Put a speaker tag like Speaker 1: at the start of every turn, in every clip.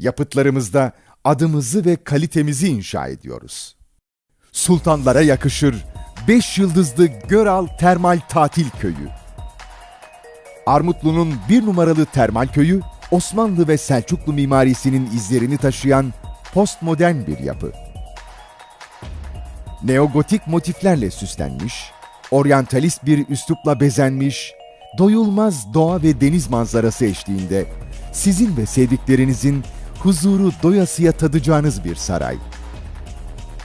Speaker 1: Yapıtlarımızda adımızı ve kalitemizi inşa ediyoruz. Sultanlara yakışır 5 yıldızlı Göral Termal Tatil Köyü. Armutlu'nun bir numaralı termal köyü, Osmanlı ve Selçuklu mimarisinin izlerini taşıyan postmodern bir yapı. Neogotik motiflerle süslenmiş, oryantalist bir üslupla bezenmiş, doyulmaz doğa ve deniz manzarası eşliğinde sizin ve sevdiklerinizin huzuru doyasıya tadacağınız bir saray.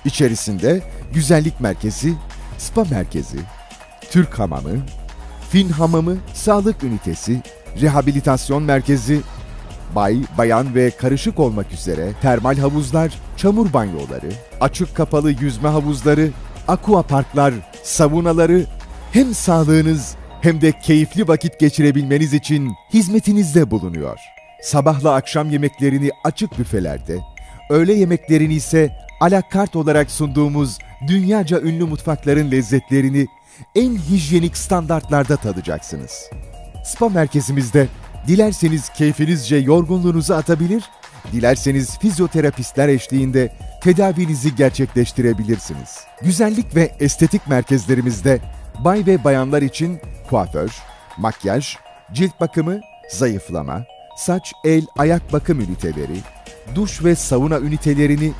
Speaker 1: İçerisinde güzellik merkezi, spa merkezi, Türk hamamı, Fin hamamı, sağlık ünitesi, rehabilitasyon merkezi, bay, bayan ve karışık olmak üzere termal havuzlar, çamur banyoları, açık kapalı yüzme havuzları, aqua parklar, hem sağlığınız hem de keyifli vakit geçirebilmeniz için hizmetinizde bulunuyor. Sabahla akşam yemeklerini açık büfelerde, öğle yemeklerini ise alakart olarak sunduğumuz dünyaca ünlü mutfakların lezzetlerini en hijyenik standartlarda tadacaksınız. Spa merkezimizde dilerseniz keyfinizce yorgunluğunuzu atabilir, dilerseniz fizyoterapistler eşliğinde tedavinizi gerçekleştirebilirsiniz. Güzellik ve estetik merkezlerimizde bay ve bayanlar için kuaför, makyaj, cilt bakımı, zayıflama, saç, el, ayak bakım üniteleri, duş ve sauna ünitelerini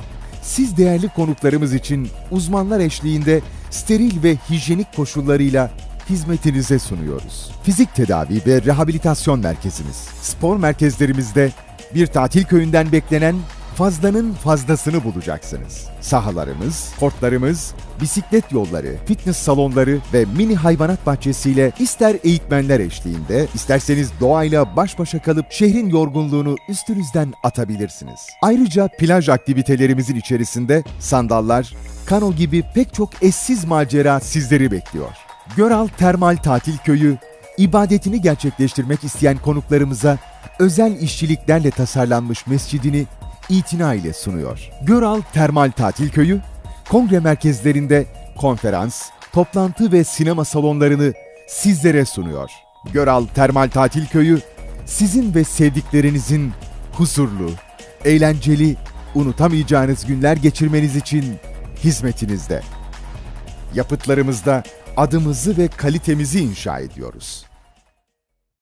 Speaker 1: siz değerli konuklarımız için uzmanlar eşliğinde steril ve hijyenik koşullarıyla hizmetinize sunuyoruz. Fizik tedavi ve rehabilitasyon merkezimiz. Spor merkezlerimizde bir tatil köyünden beklenen fazlanın fazlasını bulacaksınız. Sahalarımız, kortlarımız, bisiklet yolları, fitness salonları ve mini hayvanat bahçesiyle ister eğitmenler eşliğinde, isterseniz doğayla baş başa kalıp şehrin yorgunluğunu üstünüzden atabilirsiniz. Ayrıca plaj aktivitelerimizin içerisinde sandallar, kano gibi pek çok eşsiz macera sizleri bekliyor. Göral Termal Tatil Köyü, ibadetini gerçekleştirmek isteyen konuklarımıza özel işçiliklerle tasarlanmış mescidini itina ile sunuyor. Göral Termal Tatil Köyü, kongre merkezlerinde konferans, toplantı ve sinema salonlarını sizlere sunuyor. Göral Termal Tatil Köyü, sizin ve sevdiklerinizin huzurlu, eğlenceli, unutamayacağınız günler geçirmeniz için hizmetinizde. Yapıtlarımızda adımızı ve kalitemizi inşa ediyoruz.